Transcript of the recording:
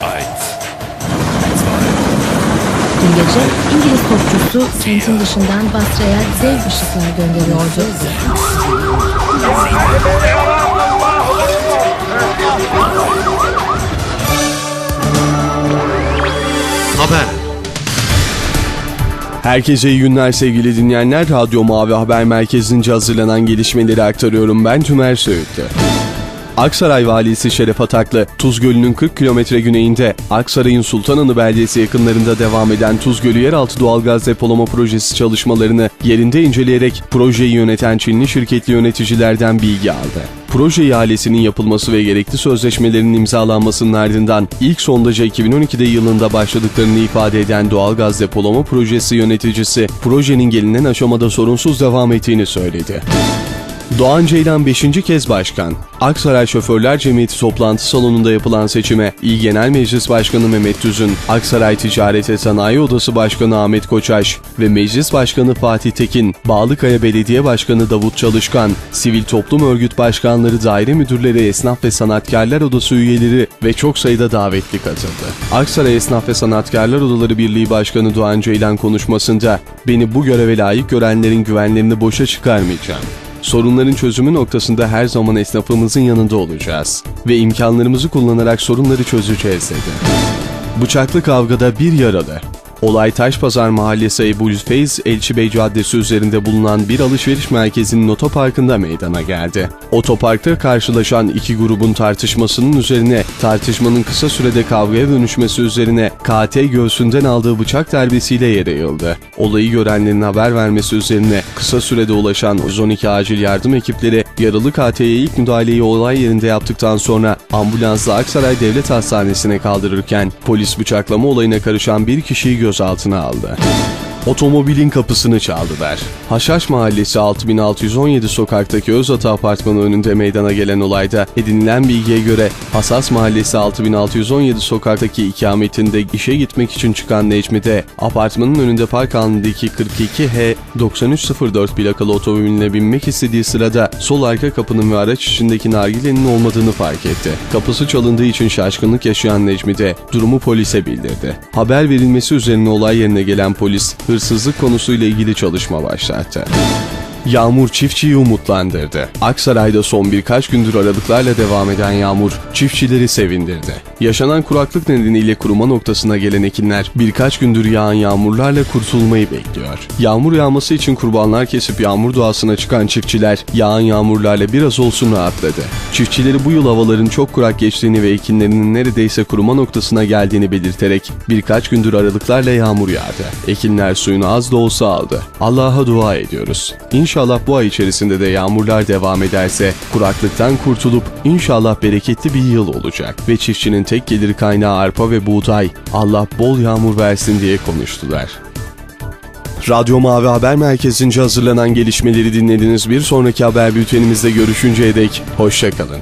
Dün gece İngiliz topçusu kentin dışından Basra'ya dev ışıklar gönderiyordu. Haber. Herkese iyi günler sevgili dinleyenler. Radyo Mavi Haber Merkezi'nce hazırlanan gelişmeleri aktarıyorum. Ben Tümer Söğütlü. Aksaray Valisi Şeref Ataklı, Tuz Gölü'nün 40 kilometre güneyinde Aksaray'ın Sultananı beldesi yakınlarında devam eden Tuz Gölü yeraltı doğalgaz depolama projesi çalışmalarını yerinde inceleyerek projeyi yöneten Çinli şirketli yöneticilerden bilgi aldı. Proje ihalesinin yapılması ve gerekli sözleşmelerin imzalanmasının ardından ilk sondaja 2012'de yılında başladıklarını ifade eden doğalgaz depolama projesi yöneticisi projenin gelinen aşamada sorunsuz devam ettiğini söyledi. Doğan Ceylan 5. kez başkan. Aksaray Şoförler Cemiyeti toplantı salonunda yapılan seçime İl Genel Meclis Başkanı Mehmet Tüzün, Aksaray Ticaret ve Sanayi Odası Başkanı Ahmet Koçaş ve Meclis Başkanı Fatih Tekin, Bağlıkaya Belediye Başkanı Davut Çalışkan, Sivil Toplum Örgüt Başkanları, daire müdürleri, esnaf ve sanatkarlar odası üyeleri ve çok sayıda davetli katıldı. Aksaray Esnaf ve Sanatkarlar Odaları Birliği Başkanı Doğan Ceylan konuşmasında, beni bu göreve layık görenlerin güvenlerini boşa çıkarmayacağım. Sorunların çözümü noktasında her zaman esnafımızın yanında olacağız ve imkanlarımızı kullanarak sorunları çözeceğiz dedi. Bıçaklı kavgada bir yaralı. Olay Taşpazar Mahallesi Ebu Feyz Elçibey Caddesi üzerinde bulunan bir alışveriş merkezinin otoparkında meydana geldi. Otoparkta karşılaşan iki grubun tartışmasının üzerine tartışmanın kısa sürede kavgaya dönüşmesi üzerine KT göğsünden aldığı bıçak darbesiyle yere yığıldı. Olayı görenlerin haber vermesi üzerine kısa sürede ulaşan 112 acil yardım ekipleri yaralı KT'ye ilk müdahaleyi olay yerinde yaptıktan sonra ambulansla Aksaray Devlet Hastanesi'ne kaldırırken polis bıçaklama olayına karışan bir kişiyi gözaltına aldı. Otomobilin kapısını çaldılar. Haşhaş Mahallesi 6617 sokaktaki Özata Apartmanı önünde meydana gelen olayda edinilen bilgiye göre Hasas Mahallesi 6617 sokaktaki ikametinde işe gitmek için çıkan Necmi apartmanın önünde park halindeki 42H 9304 plakalı otomobiline binmek istediği sırada sol arka kapının ve araç içindeki nargilenin olmadığını fark etti. Kapısı çalındığı için şaşkınlık yaşayan Necmi de durumu polise bildirdi. Haber verilmesi üzerine olay yerine gelen polis hırsızlık konusuyla ilgili çalışma başlattı. Yağmur çiftçiyi umutlandırdı. Aksaray'da son birkaç gündür aralıklarla devam eden yağmur çiftçileri sevindirdi. Yaşanan kuraklık nedeniyle kuruma noktasına gelen ekinler birkaç gündür yağan yağmurlarla kurtulmayı bekliyor. Yağmur yağması için kurbanlar kesip yağmur doğasına çıkan çiftçiler yağan yağmurlarla biraz olsun rahatladı. Çiftçileri bu yıl havaların çok kurak geçtiğini ve ekinlerinin neredeyse kuruma noktasına geldiğini belirterek birkaç gündür aralıklarla yağmur yağdı. Ekinler suyunu az da olsa aldı. Allah'a dua ediyoruz. İnşallah bu ay içerisinde de yağmurlar devam ederse kuraklıktan kurtulup inşallah bereketli bir yıl olacak ve çiftçinin tek gelir kaynağı arpa ve buğday. Allah bol yağmur versin diye konuştular. Radyo Mavi Haber Merkezi'nce hazırlanan gelişmeleri dinlediniz. Bir sonraki haber bültenimizde görüşünceye dek hoşçakalın.